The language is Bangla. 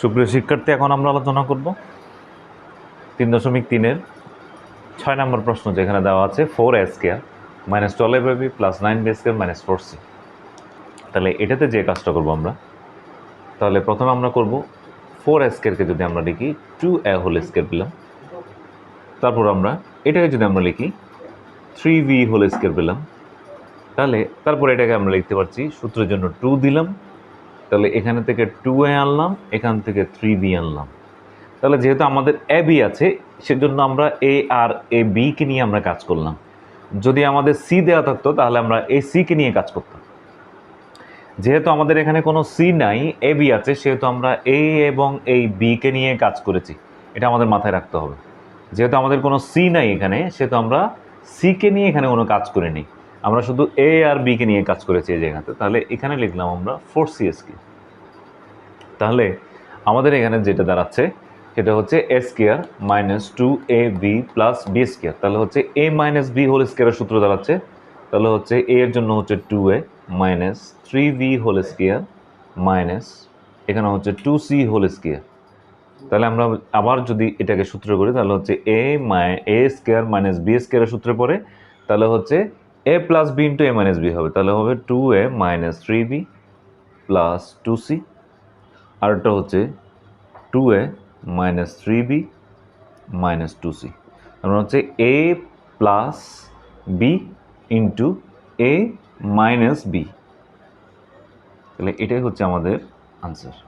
সুপ্রিয় শিক্ষার্থী, এখন আমরা আলোচনা করব তিন দশমিক তিনের ছয় নম্বর প্রশ্ন যেখানে দেওয়া আছে four square minus twelve AB plus nine B square minus four C তাহলে এটাতে যে কাজটা করব আমরা, তাহলে প্রথমে আমরা করব ফোর স্কেয়ারকে যদি আমরা লিখি টু এ হোল স্কেয়ার পেলাম। তারপর আমরা এটাকে যদি আমরা লিখি থ্রি ভি হোল স্কেয়ার পেলাম। তাহলে তারপর এটাকে আমরা লিখতে পারছি, সূত্রের জন্য টু দিলাম। তাহলে এখানে থেকে টু এ আনলাম, এখান থেকে থ্রি বি আনলাম। তাহলে যেহেতু আমাদের এ বি আছে, সেজন্য আমরা এ আর এ বিকে নিয়ে আমরা কাজ করলাম। যদি আমাদের সি দেওয়া থাকতো, তাহলে আমরা এ সিকে নিয়ে কাজ করতাম। যেহেতু আমাদের এখানে কোনো সি নাই এ বি আছে, সেহেতু আমরা এ এবং এই বিকে নিয়ে কাজ করেছি। এটা আমাদের মাথায় রাখতে হবে। যেহেতু আমাদের কোনো সি নাই এখানে, সেহেতু আমরা সিকে নিয়ে এখানে কোনো কাজ করিনি। আমরা শুধু এ আর বিকে নিয়ে কাজ করেছি এই জায়গাতে, তাহলে এখানে লিখলাম আমরা ফোর সিএসকে তাহলে আমাদের এখানে যেটা দাঁড়াচ্ছে, সেটা হচ্ছে A square minus two A B plus B square তাহলে হচ্ছে এ মাইনাস বি হোল স্কেয়ারের সূত্র দাঁড়াচ্ছে, তাহলে হচ্ছে এ এর জন্য হচ্ছে two A minus three B whole square minus এখানে হচ্ছে টু সি হোল স্কেয়ার তাহলে আমরা আবার যদি এটাকে সূত্র করি, তাহলে হচ্ছে এ মাই এ স্কোয়ার মাইনাস বি স্কোয়ারের সূত্রে পড়ে, তাহলে হচ্ছে A plus B into A minus B হবে, তাহলে হবে two A minus three B plus two C আরটা হচ্ছে two A minus three B minus two C তার মানে হচ্ছে A plus B into A minus B তাহলে এটাই হচ্ছে আমাদের আনসার